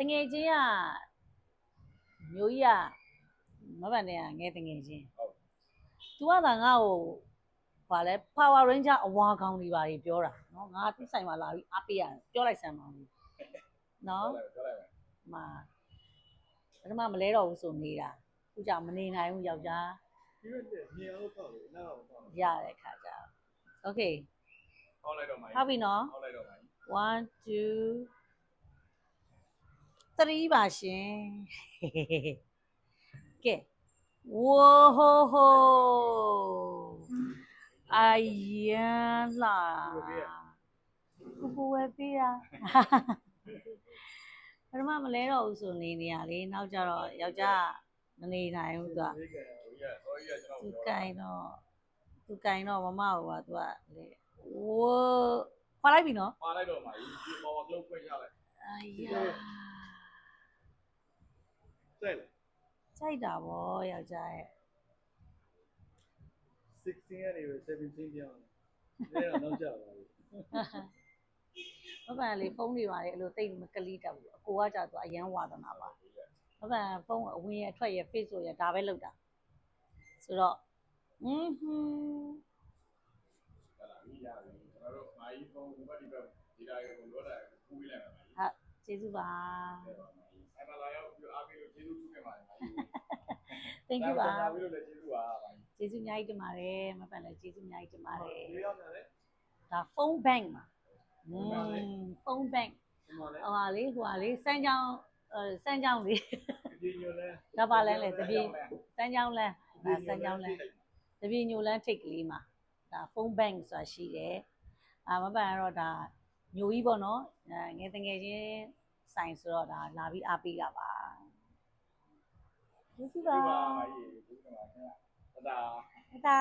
တငယ်ချင်းကမျိုးကြီးကမဗန်တဲ့ကငယ်တငယ်ချင်း ဟုတ် သူကသာငါ့ကိုဗာလဲ Power Ranger အဝါကောင်းတွေပါကြီးပြောတာเนาะငါသူ့ဆိုင်မှာလာပြီးအားပေးရတယ်ပြောလိုက်စမ်းပါဦးเนาะ ပြောလိုက်ပြောလိုက်မယ် မှာပထမမလဲတော့ဘူးဆိုနေတာခုကြောင့်မနေနိုင်ဘူးယောက်ျား ဒီရက်တည်းမြေအောင်ပေါ့လေနောက်အောင်ပေါ့ ရတဲ့ခါကျတော့ Okay ဟောက်လိုက်တော့မိုင်း ဟုတ်ပြီနော် ဟောက်လိုက်တော့မိုင်း 1 2 3ပါရှင်ကဲဝိုဟိုဟိုအယန်လာကိုကိုဝဲပေးတာပထမမလဲတော့ဘူးဆိုနေနေရလေနောက်ကျတော့ယောက်ျားမနေနိုင်ဘူးသူကဒီကဟိုကြီးကဟိုကြီးကကျွန်သူတော်ကင်တော့သူကင်တော့မမဟုတ်ပါသူကလေဝိုခွာလိုက်ပြီနော်ပါလိုက်တော့မိုင်းဒီပေါ်မှာကလုတ်ဖွင့်ရလိုက်အယာ စက်လေ ကြိုက်တာဗောယောက်ျားရဲ့16ကနေ17ပြောင်းတယ်ဒါတော့နောက်ကျပါဘူးမပန်လေဖုန်းတွေပါလေအဲ့လိုတိတ်မကလိတက်ဘူးအကိုကကြာသူအရန်ဝါသနာပါမပန်ဖုန်းအဝင်ရအထွက်ရ Facebook ရဒါပဲလောက်တာဆိုတော့อืมဟွန်းဟလာပြီးရတယ်ကျွန်တော်တို့မိုင်းဖုန်းဘတ်ဒီဘက်ဒီလာကိုလောတာပူးလိုက်မှာမိုင်းဟာကျေးဇူးပါအဲ့မှာလာရောက်ပြီးအားပေးလို့ကျေးဇူးပြုခဲ့ပါတယ်မိုင်း thank you ပါအားပေးလို့လည်းကျေးဇူးပါမိုင်းကျေးဇူးအများကြီးတင်ပါတယ်မပန်လည်းကျေးဇူးအများကြီးတင်ပါတယ်ဒီရောက်တယ်လေဒါဖုန်းဘန့်မှာอืมဖုန်းဘန့်ဒီမှာလေဟိုဟာလေးဟိုဟာလေးစမ်းချောင်းအဲစမ်းချောင်းလေးဒီညိုလဲဒါပါလဲလေတပြေစမ်းချောင်းလန်းဒါစမ်းချောင်းလန်းတပြေညိုလန်းထိတ်ကလေးမှာဒါဖုန်းဘန့်ဆိုတာရှိတယ်အာမပန်ကတော့ဒါညိုကြီးပေါ့နော်အဲငယ်တငယ်ချင်းဆိုင်ဆိုတော့ဒါလာပြီးအားပေးတာပါ ကျေးဇူးဒီပါပါမိုင်းကျေးဇူးပါခင်ဗျာတဒါတာ